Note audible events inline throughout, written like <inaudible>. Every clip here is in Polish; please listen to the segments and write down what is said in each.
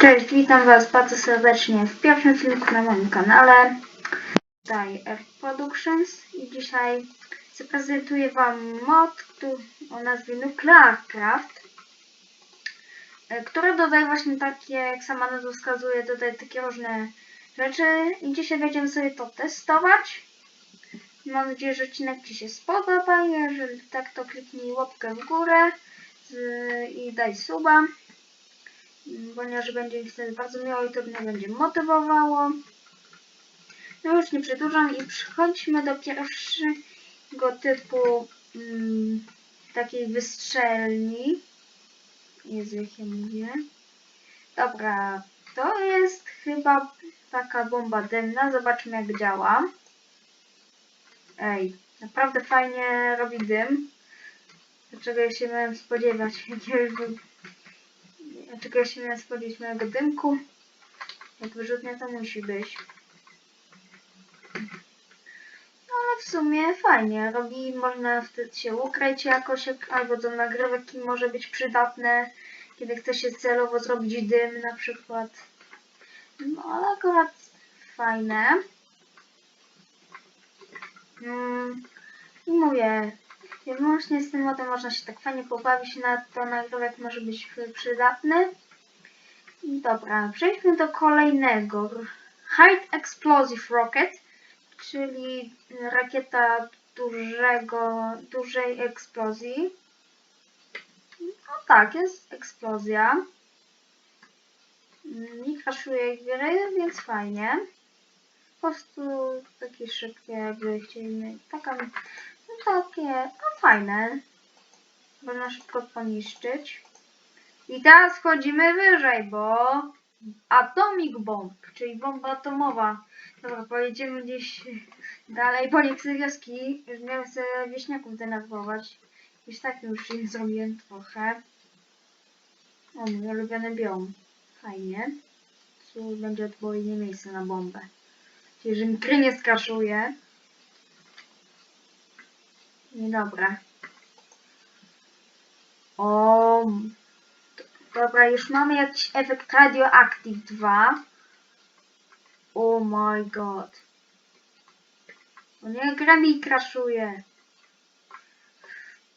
Cześć, witam Was bardzo serdecznie w pierwszym filmiku na moim kanale. Tutaj Earth Productions i dzisiaj zaprezentuję Wam mod który, o nazwie Nuclear Craft, e, który dodaje właśnie takie, jak sama nazwa wskazuje, dodaje takie różne rzeczy i dzisiaj będziemy sobie to testować. Mam nadzieję, że odcinek Ci się spodoba, jeżeli tak to kliknij łapkę w górę i daj suba ponieważ będzie mi wtedy bardzo miło i to mnie będzie motywowało. No już nie przedłużam i przechodźmy do pierwszego typu mm, takiej wystrzelni. Jezu, jak ja mówię. Dobra, to jest chyba taka bomba dymna. Zobaczmy jak działa. Ej, naprawdę fajnie robi dym. Dlaczego ja się miałem spodziewać <laughs> jakiegoś czego się miałem spodziewać mojego dymku. Jak wyrzutnia to musi być. No ale w sumie fajnie. Robi, można wtedy się ukryć jakoś, jak, albo do nagrywek może być przydatne, kiedy chce się celowo zrobić dym na przykład. No ale akurat fajne. Mm, I mówię, i właśnie z tym modem można się tak fajnie pobawić, na to nagrywek może być przydatny. Dobra, przejdźmy do kolejnego. High Explosive Rocket, czyli rakieta dużego, dużej eksplozji. No tak, jest eksplozja. Nie kraszuje gry, więc fajnie. Po prostu takie szybkie, jakby chcieli. Taka no takie, no fajne. Można szybko poniszczyć. I teraz wchodzimy wyżej, bo Atomic Bomb, czyli bomba atomowa. Dobra, pojedziemy gdzieś dalej, bo nie chcę wioski. Już miałem sobie wieśniaków denerwować. Już tak już im zrobiłem trochę. O, mój ulubiony biom. Fajnie. Tu będzie odpowiednie miejsce na bombę. Czyli, że mi nie skraszuje. Niedobra. O, dobra, już mamy jakiś efekt Radioactive 2. Oh my god. O nie, gra mi crashuje.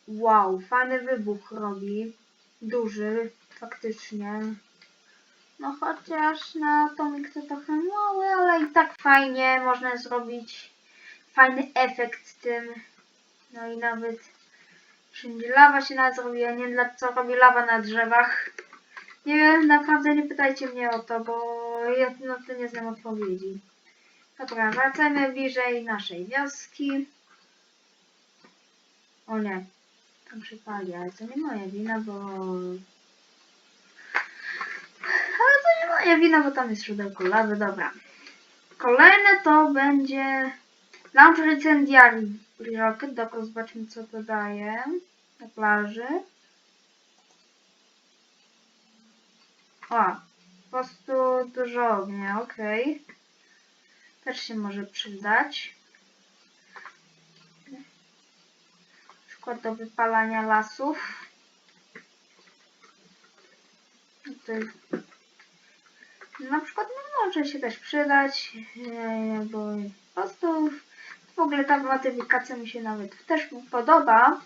Wow, fajny wybuch robi. Duży, faktycznie. No chociaż na Atomic to trochę mały, ale i tak fajnie można zrobić fajny efekt tym no i nawet wszędzie lawa się nawet zrobiła, nie dla co robi lawa na drzewach. Nie wiem, naprawdę nie pytajcie mnie o to, bo ja na to nie znam odpowiedzi. Dobra, wracamy bliżej naszej wioski. O nie, tam przypali, ale to nie moja wina, bo... Ale to nie moja wina, bo tam jest źródełko lawy, dobra. Kolejne to będzie Launcher Incendiary Rocket. Dobra, zobaczmy co to daje na plaży. O, po prostu dużo ognia, ok. Też się może przydać. Na przykład do wypalania lasów. Na przykład no, może się też przydać, e, bo po prostu ogóle ta modyfikacja mi się nawet też podoba.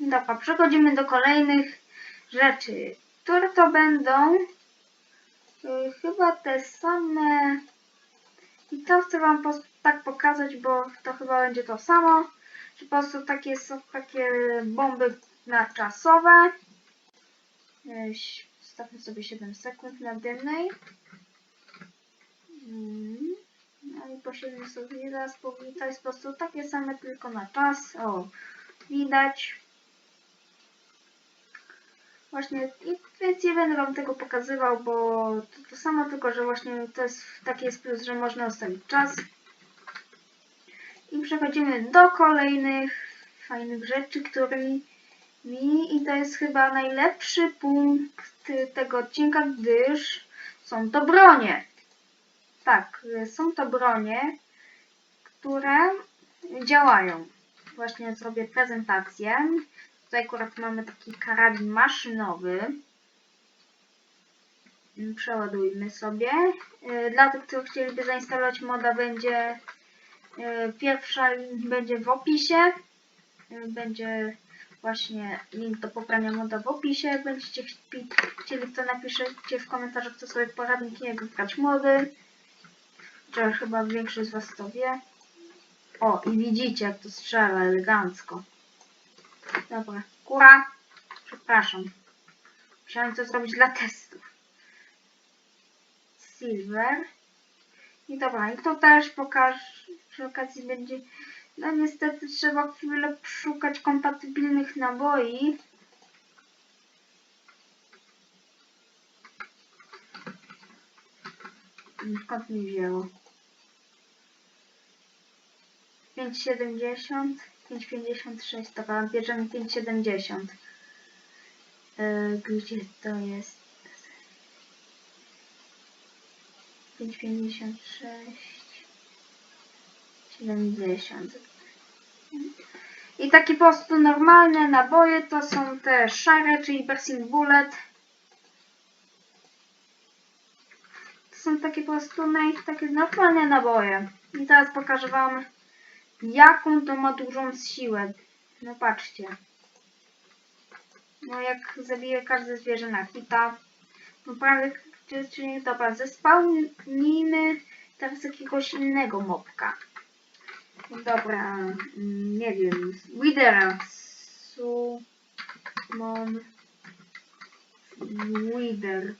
Dobra, przechodzimy do kolejnych rzeczy, które to będą yy, chyba te same. I to chcę Wam po, tak pokazać, bo to chyba będzie to samo. Że po prostu takie są takie bomby na czasowe. Yy, Stawmy sobie 7 sekund na dymnej. Mm. No i posiedźmy sobie to jest po prostu takie same tylko na czas. O, widać. Właśnie, i, więc nie będę Wam tego pokazywał, bo to, to samo, tylko że właśnie to jest taki jest plus, że można ustawić czas. I przechodzimy do kolejnych fajnych rzeczy, którymi mi i to jest chyba najlepszy punkt tego odcinka, gdyż są to bronie. Tak, są to bronie, które działają. Właśnie zrobię prezentację. Tutaj akurat mamy taki karabin maszynowy. przeładujmy sobie. Y, Dla tych, co chcieliby zainstalować moda, będzie y, pierwsza będzie w opisie. Y, Będzie właśnie link do pobrania moda w opisie. Jak będziecie chci- chcieli, to napiszecie w komentarzach, co sobie poradnik nie wybrać mody. Że chyba większość z Was to wie. O, i widzicie, jak to strzela elegancko. Dobra, kura. Przepraszam. Musiałem to zrobić dla testów. Silver. I dobra, i to też pokażę. Przy okazji będzie. No niestety trzeba chwilę szukać kompatybilnych naboi. Skąd mi wzięło? 5,70, 5,56, dobra, bierzemy 5,70. E, Gdzie to jest? 5,56, 70. I takie po prostu normalne naboje to są te szare, czyli Bursting Bullet. To są takie po prostu naj, takie normalne naboje. I teraz pokażę Wam jaką to ma dużą siłę. No patrzcie. No jak zabije każde zwierzę na hita. Naprawdę, czyli dobra, zespełnijmy teraz jakiegoś innego mopka. Dobra, mm, nie wiem, Widera. Summon Wither.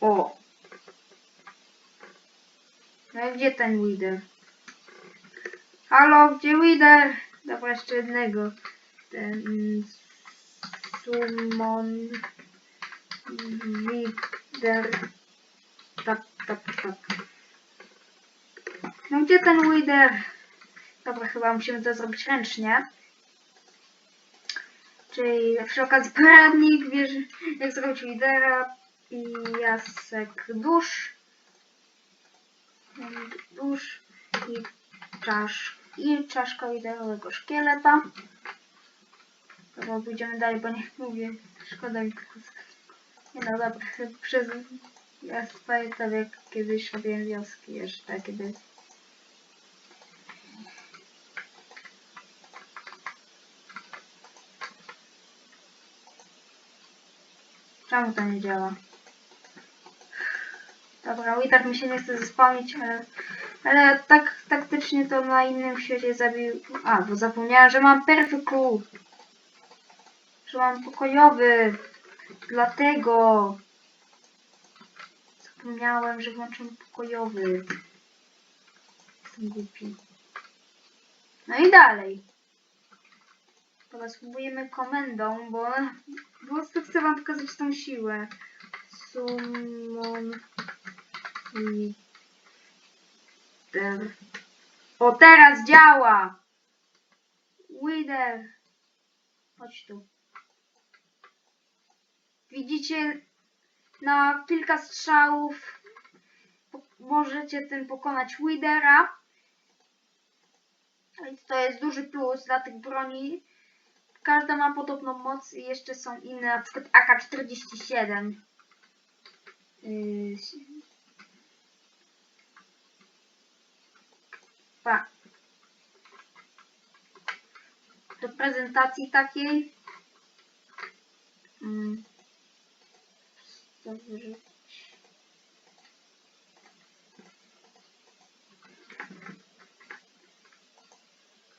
O! No gdzie ten Wither? Halo, gdzie Wither? Dobra, jeszcze jednego. Ten mm, Summon Wither. Tap, tap, tap. No gdzie ten Wither? Dobra, chyba musimy to zrobić ręcznie. Czyli przy okazji poradnik, wiesz, jak zrobić Widera i jasek dusz. Dusz i czasz i czaszka idealnego szkieleta. Dobra, pójdziemy dalej, bo nie mówię, szkoda mi tylko. Nie no dobra, przez... Ja pamiętam jak kiedyś robiłem wioski jeszcze, kiedy... Czemu to nie działa? Dobra, i tak mi się nie chce zespałnić, ale, ale tak taktycznie to na innym świecie zabił. A, bo zapomniałem, że mam perfect clue. Że mam pokojowy. Dlatego zapomniałem, że włączam pokojowy. Jestem głupi. No i dalej. Dobra, spróbujemy komendą, bo po prostu chcę wam pokazać tą siłę. Summon Wither. O, teraz działa! Wither. Chodź tu. Widzicie, na kilka strzałów możecie tym pokonać Withera. Więc to jest duży plus dla tych broni. Każda ma podobną moc i jeszcze są inne, na przykład AK-47. Yy, Pa. Do prezentacji takiej. Mm. Dobrze.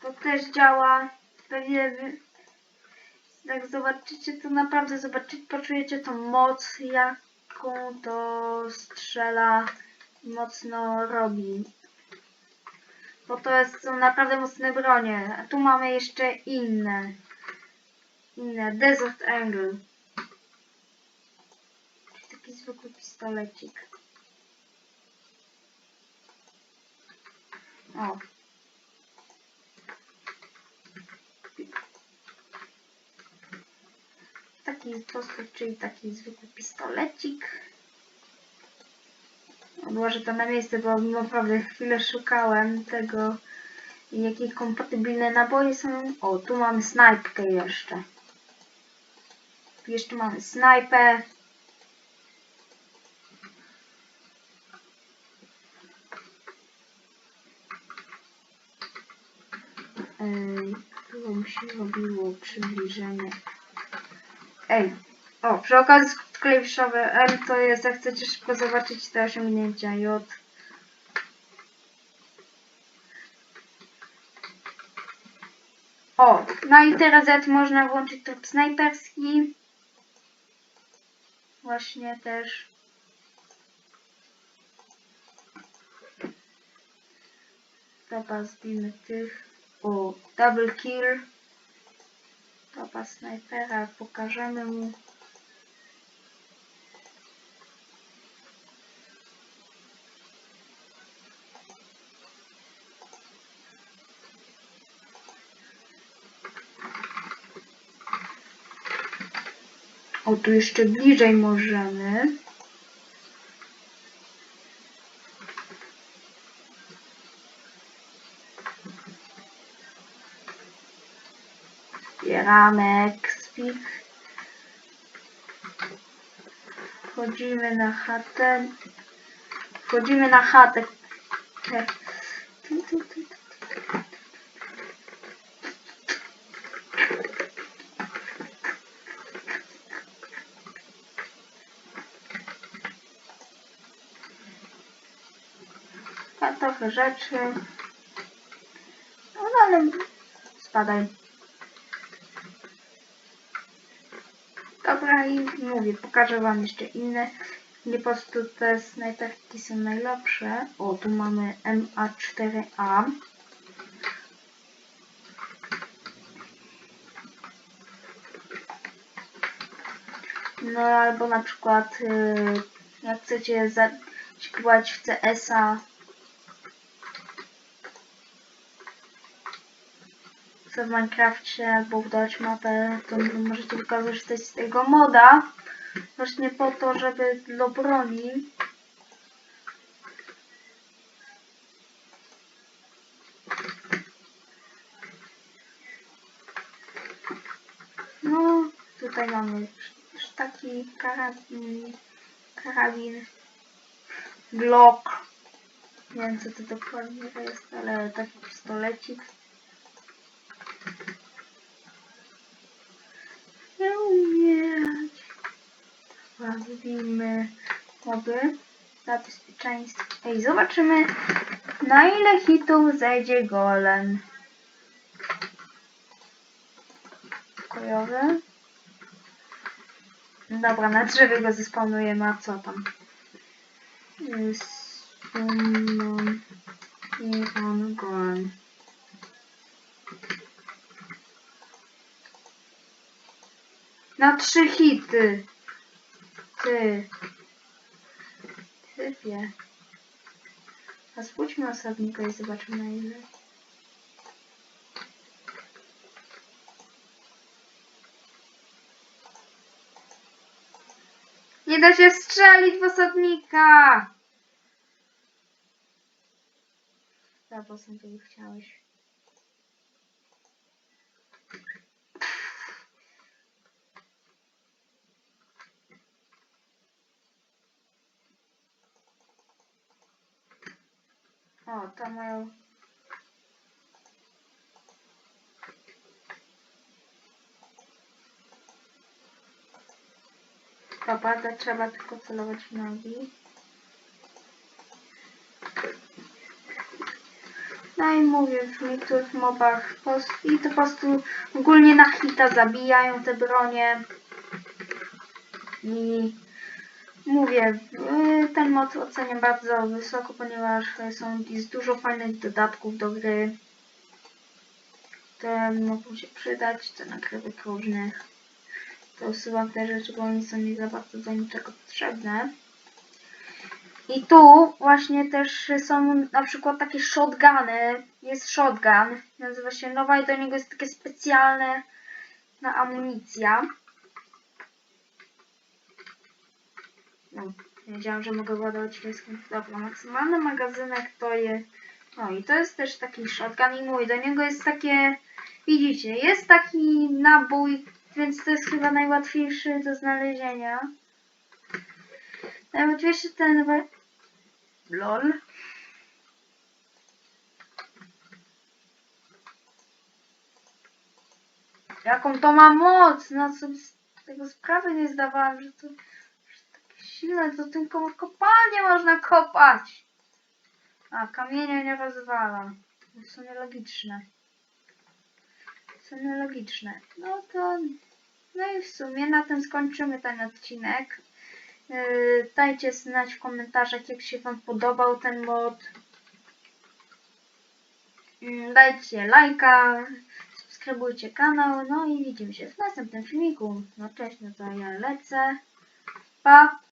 To też działa. Pewnie wy, jak zobaczycie, to naprawdę zobaczycie, poczujecie tą moc, jaką to strzela mocno robi. Bo to jest, są naprawdę mocne bronie. A tu mamy jeszcze inne. Inne. Desert Angle. Taki zwykły pistolecik. O. Taki sposób, czyli taki zwykły pistolecik odłożę to na miejsce, bo naprawdę chwilę szukałem tego, jakie kompatybilne naboje są. O, tu mamy snajpkę jeszcze. Jeszcze mamy snajpę. Ej, tu mi się robiło przybliżenie. Ej, o, przy okazji klawiszowe M to jest, jak chcecie szybko zobaczyć te osiągnięcia J. O, na literę Z można włączyć tryb snajperski. Właśnie też. Dobra, zbijmy tych. O, double kill. Dobra, snajpera, pokażemy mu. O, tu jeszcze bliżej możemy. Zbieramy ekspik. Wchodzimy na chatę. Wchodzimy na chatę. Tu, tu, tu, tu. Trochę rzeczy. No ale spadaj. Dobra i mówię, pokażę wam jeszcze inne. Nie po prostu te snajperki są najlepsze. O, tu mamy MA4A. No albo na przykład y, jak chcecie zaśpiewać w CS-a w Minecrafcie albo budować mapę, to możecie wykorzystać z tego moda. Właśnie po to, żeby do broni No, tutaj mamy już taki karabin, karabin, Glock. Nie wiem co to dokładnie jest, ale taki pistolecik. Nie umierać. Robimy moby dla bezpieczeństwa. Ej, zobaczymy na ile hitów zejdzie golem. Pokojowy. Dobra, na drzewie go zespawnujemy, a co tam? I on golem. Na trzy hity. Ty. Typie. A spójrzmy osobnika i zobaczymy na ile. Nie da się strzelić w osobnika! Za po tego chciałeś. O, to moją... Dobra, trzeba tylko celować w nogi. No i mówię, w niektórych mobach i to po prostu ogólnie na hita zabijają te bronie. I mówię, ten mod oceniam bardzo wysoko, ponieważ są, jest dużo fajnych dodatków do gry, które mogą się przydać, te nagrywek różnych. To usuwam te rzeczy, bo one są nie za bardzo do niczego potrzebne. I tu właśnie też są na przykład takie shotguny. Jest shotgun, nazywa się Nowa i do niego jest takie specjalne na amunicja. No, wiedziałam, że mogę ładować wszystkim. Dobra, maksymalny magazynek to jest... No i to jest też taki shotgun i mój. Do niego jest takie... Widzicie, jest taki nabój, więc to jest chyba najłatwiejszy do znalezienia. Najłatwiejszy ten... LOL. Jaką to ma moc? Na co z tego sprawy nie zdawałam, że to, silne, to tylko kopalnie można kopać. A, kamienie nie rozwala. W sumie logiczne. W sumie logiczne. No to... No i w sumie na tym skończymy ten odcinek. Yy, dajcie znać w komentarzach, jak się Wam podobał ten mod. Yy, dajcie lajka, subskrybujcie kanał, no i widzimy się w następnym filmiku. No cześć, no to ja lecę. Pa!